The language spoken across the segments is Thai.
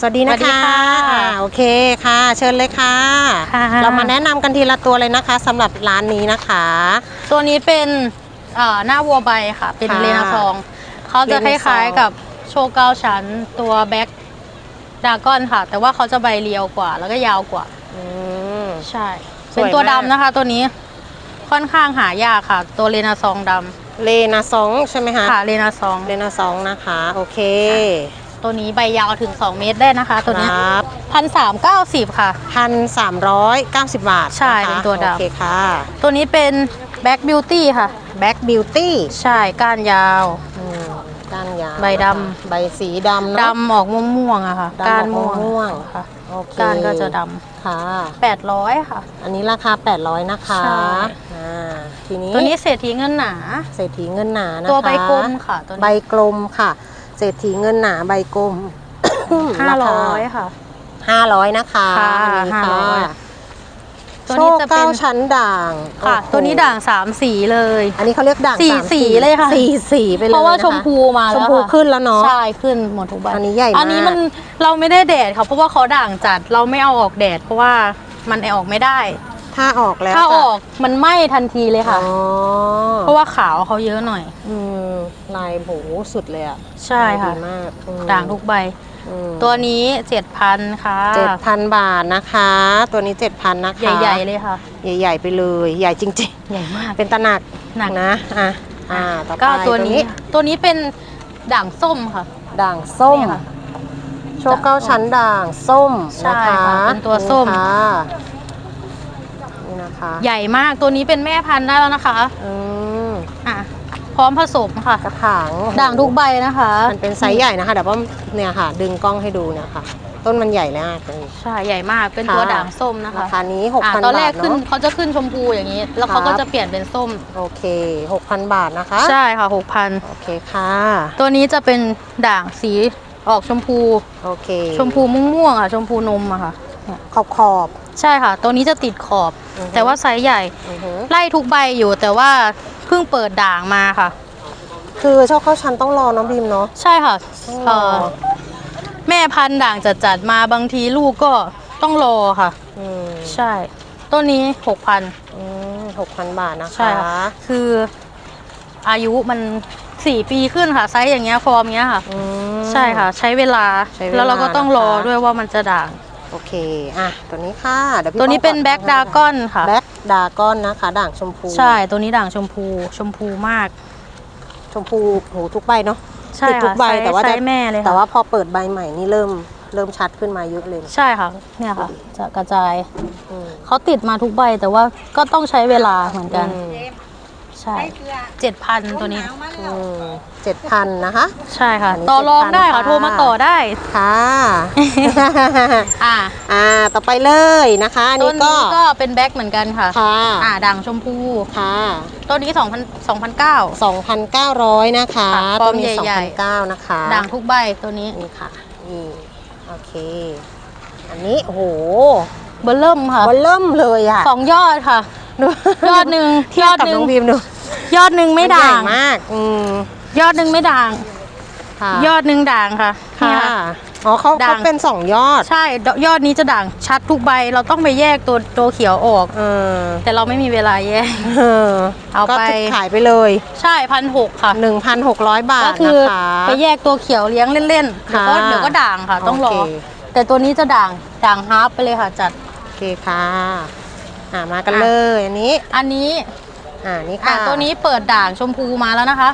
สวัสดีนะสวัสดีคะค่ะอ่าโอเคค่ะ เชิญเลยค่ะ ค่ะ เรามาแนะนำกันทีละตัวเลยนะคะสำหรับร้านนี้นะคะ ตัวนี้เป็นเอ่อหน้าวัวใบค่ะ เป็นค่ะเรนาซองเขาจะคเรนาซองล้ายๆกับโชว์เก้าชั้นตัวแบ็กดากอนค่ะ แต่ว่าเขาจะใบเรียวกว่า แล้วก็ยาวกว่า อืม ใช่ สวยเป็นตัวมากดำนะคะ ตัวนี้ค่อนข้างหายากค่ะ ตัวเรนาซองดเลนาซองใช่ไหมคะำค่ะเรนาซอง เลนาซองนะคะ โอเค ตัวนี้ใบยาวถึง 2 เมตรได้นะคะ ตัวเนี้ครับ พันสามเก้าสิบค่ะ พันสามร้อยเก้าสิบบาทใช่ะคะเป็นตัวดำ โอเคค่ะตัวนี้เป็นแบ็กบิวตี้ค่ะ แบ็กบิวตี้ใช่ก้านยาวก้านยาวใบดำนะคะใบสีดำเนอะดำออกม่วงๆอะค่ะดำออกก้านม่วงม่วง ค่ะโอเคก้านก็จะดค่ะำแปดร้อยค่ะ อันนี้ราคา 800 นะคะใช่ อ่าทีนี้ตัวนี้เศรษฐีเงินหนา เศรษฐีเงินหนานะคะตัวใบกลมค่ะตัวใบนี้กลมค่ะ เศรษฐีเงินหนาใบกลม ห้าร้อยค่ะ ห้าร้อยนะคะค่ะอันนี้ค่ะ500ตัวโชนี้คจะเป็เก้านชั้นด่างค่ะ โอ้โหตัวนี้ด่างสามสีเลย อันนี้เขาเรียกด่างสี่ามสีเลยค่ะ สี่สีไปเลยเพราะว่านะคะชมพูมาชแล้วมพูค่ะขึ้นแล้วเนาะ ใช่ขึ้นหมดทุกใบอันนี้ใหญ่มาก อันนี้มันเราไม่ได้แดดค่ะเพราะว่าเขาด่างจัดเราไม่เอาออกแดด เพราะว่ามันเอาออกไม่ได้ ถ้าออกแล้วถ้าจะออกมันไหม้ทันทีเลยค่ะ อ๋อเพราะว่าขาวเขาเยอะหน่อย อืม ลายโหสุดเลยอะใช่ค่ะลายดีมากอืมด่างทุกใบอืมตัวนี้เจ็ดพันค่ะเจ็ดพันบาทนะคะ ตัวนี้เจ็ดพันนะคะ ใหญ่ ๆ เลยค่ะ ใหญ่ ๆ ไปเลย ใหญ่จริงใหญ่มากๆเป็นตะหนักหนักนะอะอ่าต่อไปก็ตัวนี้ ตัวนี้เป็นด่างส้มค่ะ ด่างส้มนี่ค่ะโชคเก้าชั้นด่างส้มใช่นะคะค่ะเป็นตัวส้มนี่ค่ะนี่นะคะ ใหญ่มากตัวนี้เป็นแม่พันธุ์ได้แล้วนะคะ อืมอะพ ร้อมผสมค่ะ กระถางด่างทุกใบนะคะ มันเป็นไซส์ใหญ่นะคะเดี๋ยวว่าเนี่ยค่ะ ดึงกล้องให้ดูเนี่ยค่ะ ต้นมันใหญ่เลยมากเลยใช่ใหญ่มากเป็นตัวค่ะ ด่างส้มนะคะราคานี้อะ6,000ตอนแรบากทขึ้นเนาะ เขาจะขึ้นชมพูอย่างนี้ แล้วเขาครัก็บจะเปลี่ยนเป็นส้ม โอเค 6,000 บาทนะคะใช่ค่ะหกพันโอเคค่ะ ตัวนี้จะเป็นด่างสีออกชมพู โอเคชมพูม่วงๆอะชมพูนมอะค่ะเนี่ยขอบขอบใช่ค่ะ ตัวนี้จะติดขอบอือฮึแต่ว่าไซส์ใหญ่ๆอือหือไล่ทุกใบอยู่แต่ว่า เพิ่งเปิดด่างมาค่ะ คือโชคเข้าชั้นต้องรอน้องพิมเนาะใช่ค่ะต้องรเอ่ออแม่พันธุ์ด่างจัดจัดๆมาบางทีลูกก็ต้องรอค่ะ อืมใช่ ต้นนี้หกพัน อืมหกพันบาทนะคะ ใช่ค่ะ คืออายุมันสี่ปีขึ้นค่ะ ไซส์อย่างเงี้ยฟอร์มเงี้ยค่ะ อืม ใช่ค่ะ ใช้เวลาใช้เวลาแล้วเราก็ต้องรอนะคะ ด้วยว่ามันจะด่าง โอเค อะ ตัวนี้ค่ะ เดี๋ยวพี่ตัวนี้เป็นป้องแบ็กให้ดากอนค่ะ แบ็ก ดากอนนะคะ ด่างชมพู ใช่ตัวนี้ด่างชมพูชมพูมาก ชมพูโหทุกใบเนาะใช่ติดทุค่ะกใบไซส์แต่ว่าไซจะส์แม่เลยแต่ค่ะว่าพอเปิดใบใหม่นี่เริ่มเริ่มชัดขึ้นมาเยอะเลยใช่ค่ะ เนี่ยค่ะ จะกระจายอืมเขาติดมาทุกใบแต่ว่าก็ต้องใช้เวลาเหมือนกัน อืม ใช่เจ็ดพันตัวนี้เจ็ดพันนะคะ ใช่ค่ะอันนี้ต่อรองได้ค่ะ7,000โทรมาต่อได้ ค่ะ อ่า อ่า ต่อไปเลยนะคะอันต้นี้นก็นี้ก็เป็นแบ็คเหมือนกันค่ะ ค่ะ อ่า ด่างชมพู ค่ะต้นนี้2 0 0 2,009 2,900 นะคะค่ะตัวนี้ฟอร์มใหญ่ๆ2,900นะคะ ด่างทุกใบตัวนี้ นี่ค่ะ นี่ โอเค อันนี้ โอ้โหเบอร์เริ่มค่ะบอลเริ่มเลยอะสองยอดค่ะดู ยอดหนึ่งเทียยบอดกับหนึ่น้งองพิมพ์ดูยอดหนึ่งไม่ด่างนใหญ่มากอืมยอดหนึ่งไม่ด่าง ค่ะยอดหนึ่งด่างค่ะค่ะเนี่ย อ๋อเขาด่าเขาง เป็นสองยอดใช่ยอดนี้จะด่างชัดทุกใบเราต้องไปแยกตัวตัวเขียวออก เออแต่เราไม่มีเวลาแยก เออเอาไปก็ขายไปเลยใช่พันหกค่ะ 1,600 บาทก็คือนะคะ ไปแยกตัวเขียวเลี้ยงเล่นๆเดี๋ยวก็ค่ะเดี๋ยวก็ด่างค่ะ ต้องรอ โอเค แต่ตัวนี้จะด่างด่างฮาร์ปไปเลยค่ะจัด โอเคค่ะ อ่ามากันเลยอันนี้อันนี้อ่านี่อะค่ะตัวนี้เปิดด่างชมพูมาแล้วนะคะ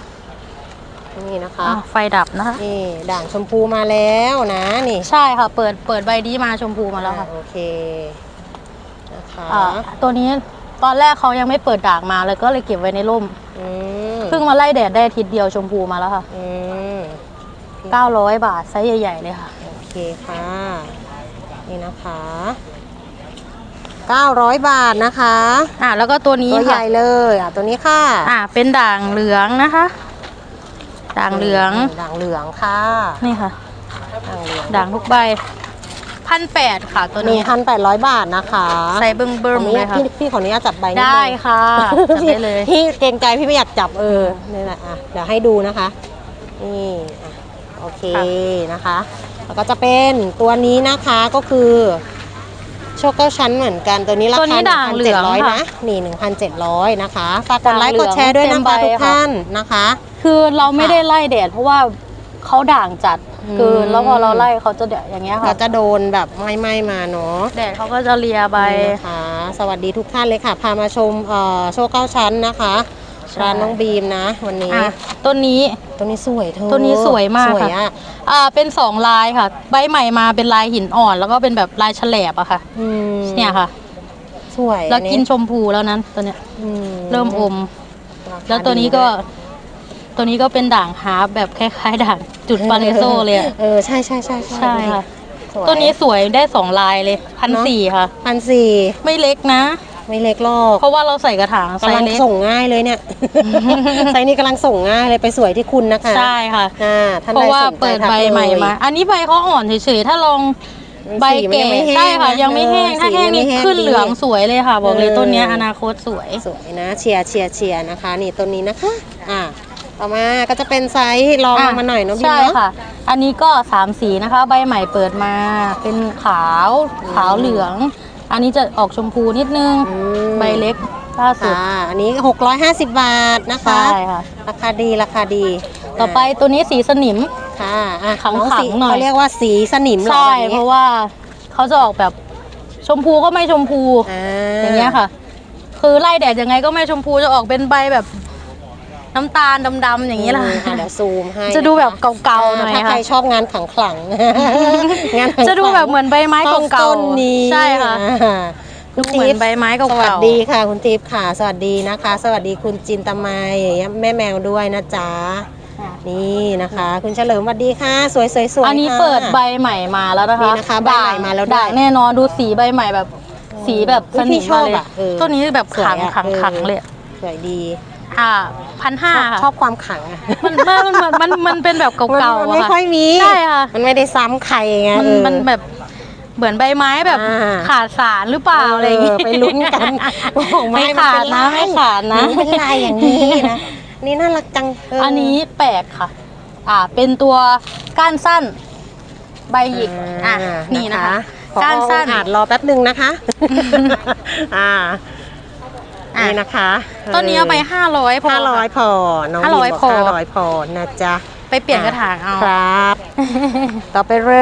นี่นะคะอะไฟดับนะคะ นี่ด่างชมพูมาแล้วนะนี่ใช่ค่ะ เปิดเปิดใบนี้มาชมพูมาแล้วค่ะอ่าโอเคนะคะอ่าตัวนี้ตอนแรกเขายังไม่เปิดด่างมาเลยก็เลยเก็บไว้ในร่มอืมเพิ่งมาไล่แดดได้อาทิตย์เดียวชมพูมาแล้วค่ะ อืม900 บาทไซส์ใหญ่ๆเลยค่ะ โอเคค่ะ นี่นะคะ 900 บาทนะคะอะแล้วก็ตัวนี้ตัวใหค่ะญ่เลยอะตัวนี้ค่ะอะเป็นด่างเหลืองนะคะ ด่างเหลืองด่างเหลืองค่ะนี่ค่ะ ด่างเหลืองด่างทุกใบพันแปดค่ะตัวหนึ่นี้งพันแปดร้อยบาทนะคะใส่เบิ้งเบิ้ขมออนุเลญายตค่ะ พี่พี่ขออนุญาตจับใบนิดนึงได้ค่ะจับได้เลยพี่เกรงใจพี่ไม่อยากจับเออนี่แหละอะเดี๋ยวให้ดูนะคะนี่อะโอเคนะคะแล้วก็จะเป็นตัวนี้นะคะก็คือ โชคเก้าชั้นเหมือนกันตัวนี้ราตัวนี้คาด่างเหลือง1,700ค่ะนะนี่1,700นะคะฝากกดไลค์ด่างเหลืกองดแชร์ด้วยนะเต็มคะใบทุกค่ะ ท่านนะคะ คือเราไม่ค่ะได้ไล่แดดเพราะว่าเขาด่างจัดอืม เกินแล้วพอเราไล่เขาจะเดดอย่างเงี้ยเราค่ะจะโดนแบบไหม้ๆมาเนาะ แดดเขาก็จะเลียใบ นี่นะคะสวัสดีทุกท่านเลยค่ะ พามาชมเอ่อโชคเก้าชั้นนะคะใช่ ร้านน้องบีมนะ วันนี้อะต้นนี้ ตัวนี้สวยเธอตัวนี้สวยมากสวยค่ะ อะอ่าเป็นสองลายค่ะ ใบใหม่มาเป็นลายหินอ่อน แล้วก็เป็นแบบลายแฉลบอะค่ะ อืมเนี่ยค่ะ สวยแล้วกินอัชมพูแล้วนั้นตัวเนี้ยอืเริ่มอม ราคาแล้วตัวนี้ก็ ดีตัวนี้ก็เป็นด่างฮาร์ปแบบคล้ายๆด่างจุดปาเลโซเลยอะเออใช่ใช่ใช่ใช่ค่ะสวยตัวนี้สวยได้สองลายเลยพันสี่ค่ะ พันสี่ ไม่เล็กนะ ไม่เล็กหรอกเพราะว่าเราใส่กระถางไซกำลังส์เล็ก ส่งง่ายเลยเนี่ย ไซส์นี้กำลังส่งง่ายเลยไปสวยที่คุณนะคะใช่ค่ะ อ่าท่านเพใดราะว่าสนใจเปิดทักใบใหม่เลยมา อันนี้ใบเขาอ่อนเฉยๆ ถ้าลองใบสีมันแก่ยังไม่แห้งใช่ค่ะ นะยังไม่แห้ง เออถ้าแห้งสีนี่ยังไม่แห้งขึ้นเหลืองดีสวยเลยค่ะ บอกเลยเออ ต้นเนี้ยอนาคตสวย สวยนะเชียร์เชียร์เชียร์นะคะ นี่ต้นนี้นะคะ อ่า ต่อมาก็จะเป็นไซส์ลองลงมาหน่อยเนาะพี่ใช่เนาะ ค่ะ อันนี้ก็สามสีนะคะ ใบใหม่เปิดมา เป็นขาว ขาวเหลือง อันนี้จะออกชมพูนิดนึง อืม ใบเล็กล่าสุด ค่ะอันนี้ 650 บาทนะคะ ใช่ค่ะ ราคาดีราคาดีต่อไปตัวนี้สีสนิม ค่ะอะขังๆน้สีหน่อย เขาเรียกว่าสีสนิมเหรอใช่แบบเพนี้ราะว่าเขาจะออกแบบชมพูก็ไม่ชมพู อ่าอย่างเงี้ยค่ะ คือไล่แดดยังไงก็ไม่ชมพูจะออกเป็นใบแบบ น้ำตาลดำๆอย่างนี้ล่ะอืมอ่เดี๋ยวซูมให้จะดูแบบนคเก่าๆหน่อยถ้าใครค่ะชอบงานขังขลังๆงานขลังๆจะดูแบบเหมือนใบไม้ต้องเก่าต้นนี้ๆใช่ค่ะ อ่าดูเหมือนใบไม้เก่าสๆวัสดีค่ะ คุณทิพย์ค่ะ สวัสดีนะคะ สวัสดีคุณจินตมัยแม่แมวด้วยนะจ๊ะอะนี่นะคะ คุณเฉลิมสวัสดีค่ะ สวยสวยสวยอันนี้ค่ะ เปิดใบใหม่มาแล้วนะคะนี่นะคะใบใหม่มาแล้วด้วยด่างแน่นอนดูสีใบใหม่แบบ สีแบบอุ๊สยพี่นิมชอบมาเลยอะเออต้นนี้แบบสวยขังอะขังเออ ขังเลยสวยดี อ่าพันห้าค่ะชอบความขังอะมันมันมันมันมันเป็นแบบเก่ามันๆไม่อะค่อยมีใช่ค่ะมันไม่ได้ซ้ำใครไงมันเออมันแบบเหมือนใบไม้แบบอ่าขาดสารหรือเปล่าอะไรอย่างงี้เออไปลุ้นกันบอกไม่ไม่ขาดนะมันเป็นลายไม่ขาดนะมันเป็นลายอย่างนี้นะนี่น่ารักจังเอันนี้แปลกค่ะ อ่า เป็นตัวก้านสั้น ใบหยิกอะนี่นะคะขอก้านสั้นอาจรอแป๊บหนึ่งนะคะ อ่า อะ นี่นะคะต้นนี้เอาไปห้าร้อยพอห้าร้อยค่ะพอน้องห้าร้อยบีมบกพอห้าร้อยพอนะจ๊ะไปเปลี่ยนกระถางเอา ครับ ต่อไปเล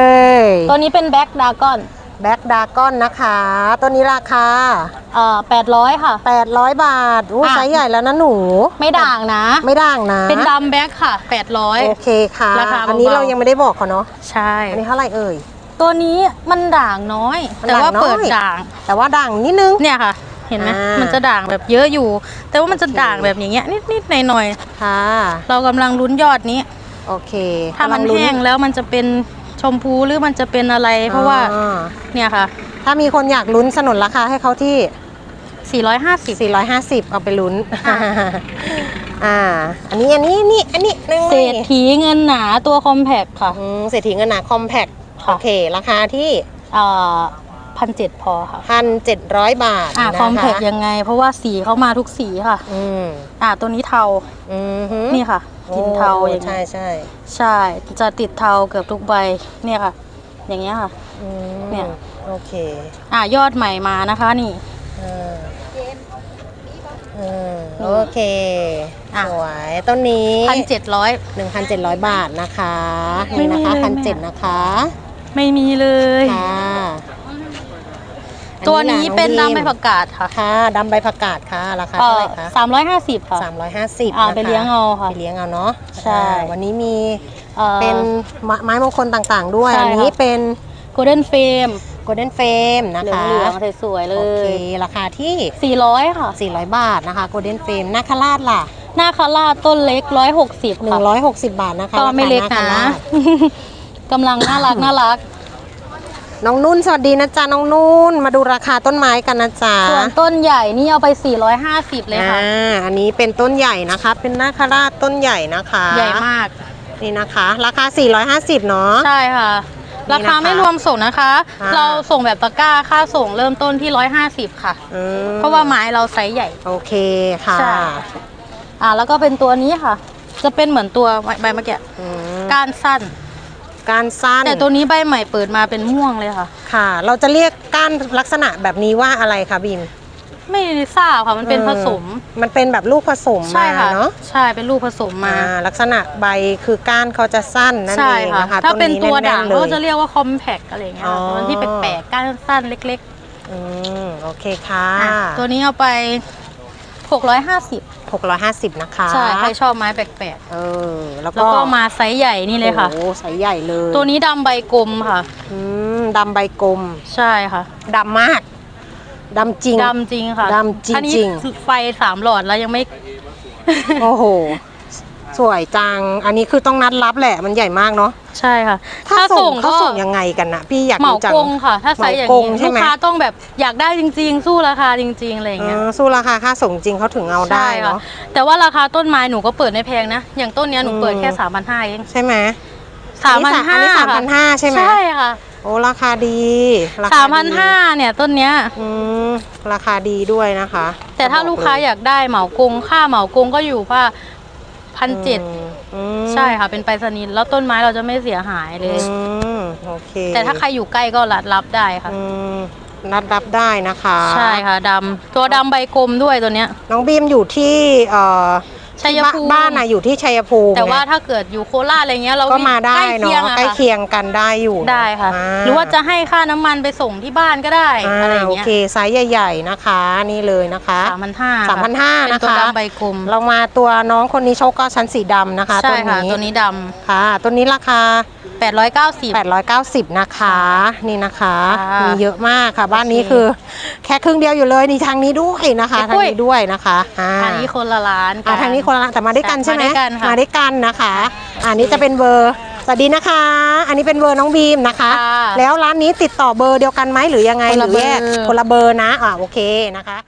ยตัวนี้เป็นแบ็กดากอนแบ็กดากอนนะคะ ตัวนี้ราคา เอ่อแปดร้อยค่ะ 800 บาทอู้อะ ไซส์ใหญ่แล้วนะหนู ไม่ด่างนะ ไม่ด่างนะเป็นดำแบ็กค่ะแปดร้อยโอเคค่ะราคาเบาๆ อันนี้เรายังไม่ได้บอกเขาเนาะใช่ อันนี้เท่าไหร่เอ่ย ตัวนี้มันด่างน้อย มันแต่ว่าด่างน้อย เปิดด่าง แต่ว่าด่างนิดนึงเนี่ยค่ะ เห็นไหมอ่ามั มันจะด่างแบบเยอะอยู่ แต่ว่ามันจะโอเคด่างแบบอย่างเงี้ยนิดๆหน่อยค่ะๆเรากำลังลุ้นยอดนี้ โอเคถ้ามันกำลัลุ้แห้งแล้วมันจะเป็นชมพูหรือมันจะเป็นอะไร เพราะว่าอ่าเนี่ยค่ะ ถ้ามีคนอยากลุ้นสนุนราคาให้เขาที่ 450 450 เอาไปลุ้น อะอ่า อันนี้ อันนี้ นี่ อันนี้นึงเศรษฐีเงินหนาตัวคอมแพคค่ะ อืมเศรษฐีเงินหนาคอมแพคค่ะ โอเค ราคาที่อ่า พันเจ็ดพอค่ะ1,700บาทอ่านะคะคอมแพคยังไง เพราะว่าสีเขามาทุกสีค่ะ อืมอ่าตัวนี้เทาอืมฮึนี่ค่ะกลินเทาอย่างใช่เงี้ยใช่ใช่จะติดเทาเกือบทุกใบเนี่ยค่ะ อย่างเงี้ยค่ะ อืมเนี่ย โอเคอ่ายอดใหม่มานะคะนี่อ่าอืมอืมโอเคอะ สวยต้นนี้ พันเจ็ดร้อย 1,700บาทนะคะไม่นี่มีนะคะเลยพันแม่ เจ็ดนะคะไม่มีเลย ค่ะ ตัวนี้เป็นอัดำใบผักกาดค่ะค่ะดำใบผักกาดค่ะราคาเอ่เท่าอไหร่คะสามร้อยห้าสิบค่ะสามร้อยห้าสิบอ่าไปเลี้ยงเอาค่ะไปเลี้ยงเอาเนาะใช่อ่าวันนี้มีอ่อเป็นไม้ไม้มงคลต่างๆ ด้วยใช่อันนี้ค่ะเป็นโกลเด้นเฟม golden frame นะเหลืคะองๆสวยๆเลโอเคยราคาที่สี่ร้อยค่ะ 400 บาทนะคะ golden frame นาคาราชล่ะหน้าคาราต้นเล็กร้อยหกสิบค่ะ160 บาทนะคะก็ไม่เล็กราคานะนาคาราชกำลังน่ารักน่ารัก น้องนุ่นสวัสดีนะจ๊ะน้องนุ่นมาดูราคาต้นไม้กันนะจ๊ะส่วนต้นใหญ่นี่เอาไป 450 เลยค่ะอ่าอันนี้เป็นต้นใหญ่นะคะ เป็นนาคาราชต้นใหญ่นะคะ ใหญ่มากนี่นะคะ ราคา 450 เนาะใช่ค่ะนี่รานะคะคาไม่รวมส่งนะคะอ่าเราส่งแบบตะกร้าค่าส่งเริ่มต้นที่ 150 ค่ะอืมเพราะว่าไม้เราไซส์ใหญ่โอเคค่ะใช่อ่าแล้วก็เป็นตัวนี้ค่ะ จะเป็นเหมือนตัวใบเมื่อกี้อืมก้านสั้น ก้านสั้นแต่ตัวนี้ใบใหม่เปิดมาเป็นม่วงเลยค่ะ ค่ะ เราจะเรียกก้านลักษณะแบบนี้ว่าอะไรคะบีม ไม่ทราบค่ะมันเป็นผสมเออมันเป็นแบบลูกผสมใช่มาค่ะเนาะใช่เป็นลูกผสมมาอ่าลักษณะใบคือก้านเขาจะสั้นนั่นใช่เองค่ะนะคะถ้าเป็นตัวแด่างๆเลก็ยจะเรียกว่าคอมแพคอะไรอย่างเงี้ยค่ะอ๋อตัวที่แปลกๆก้านสั้นเล็กอืมโอเคค่ะๆอะ ตัวนี้เอาไป 650 650 นะคะใช่ใครชอบไม้แปลกเออแล้วๆแล้วก็มาไซส์ใหญ่นี่เลยค่ะ โอ้ไซส์ใหญ่เลยตัวนี้ดำใบกลมค่ะ อืมดำใบกลมใช่ค่ะดำมากดำจริง ดำจริงค่ะดำจริงๆ อันนี้ไฟสามหลอดแล้วยังไม่ โอ้โห สวยจัง อันนี้คือต้องนัดรับแหละมันใหญ่มากเนาะ ใช่ค่ะ ถ้าส่งเขาก็ส่งยังไงกันนะพี่อยากเหมารู้จังกงค่ะ ถ้าไซส์อย่างเหมากงนี้ใช่ลูกไหมค้าต้องแบบอยากได้จริง ๆ สู้ราคาจริงๆอะไรอย่างเงี้ยเออสู้ราคาค่าส่งจริงเขาถึงเอาได้ใช่ค่ะเนาะแต่ว่าราคาต้นไม้หนูก็เปิดไม่แพงนะ อย่างต้นเนี้ยหนูอืมเปิดแค่สามพันห้าเองใช่ไหมสามพันห้าอันนี้สามพันห้าใช่ไหมใช่ค่ะโอ้ราคาดีรคสามพันดีห้าเนี่ยต้นเนี้ยอืมราคาดีด้วยนะคะ แต่ถ้าจะบลูกค้าเอยากได้เหมากงค่าเหมากงก็อยู่ว่า พันเจ็ดอืมอืมใช่ค่ะ เป็นไปรษณีย์แล้วต้นไม้เราจะไม่เสียหายเลยอืมโอเคแต่ถ้าใครอยู่ใกล้ก็รับรับได้ค่ะ อืมนัดรับได้นะคะ ใช่ค่ะดำตัวดำใบกลมด้วยตัวเนี้ย น้องบีมอยู่ที่เอ่อ ชัยภูมิบ้านน่ะอยู่ที่ชัยภูมิแต่ว่าไงถ้าเกิดอยู่โคราชอะไรเงี้ยเราก็มาได้ใกล้เคียงเนาะอะใกล้ค่ะเคียงกันได้อยู่ได้ค่ะาหรือว่าจะให้ค่าน้ำมันไปส่งที่บ้านก็ได้อ่าอะไรอย่างโอเงี้ยเคไซส์ใหญ่ ๆนะคะนี่เลยนะคะสามพันห้า3,500เป็นตัวนะคะดำใบกลมเรามาตัวน้องคนนี้โชคก็ชั้นสีดำนะคะใช่ตัวค่ะนี้ตัวนี้ดค่ะ ตัวนี้ราคาำแปดร้อยเก้าสิบ890 นะคะ นี่นะคะค่ะมีเยอะมากค่ะ บ้านนี้โอเค คือแค่ครึ่งเดียวอยู่เลยนี่ทางนี้ด้วยนะคะเดี๋ยวทางปุ้ยนี้ด้วยนะคะอ่า อันนี้คนละร้านกั อ่าทางนี้คนละแต่มาด้วยกันใช่ไหมมาด้วยกันค่ะมาด้วยกันนะคะอันนี้จะเป็นเบอร์สวัสดีนะคะ อันนี้เป็นเบอร์น้องบีมนะคะ ค่ะแล้วร้านนี้ติดต่อเบอร์เดียวกันไหมหรือยังไงคนหละรือแยกเบอร์ คนละเบอร์นะอ่าโอเคนะคะ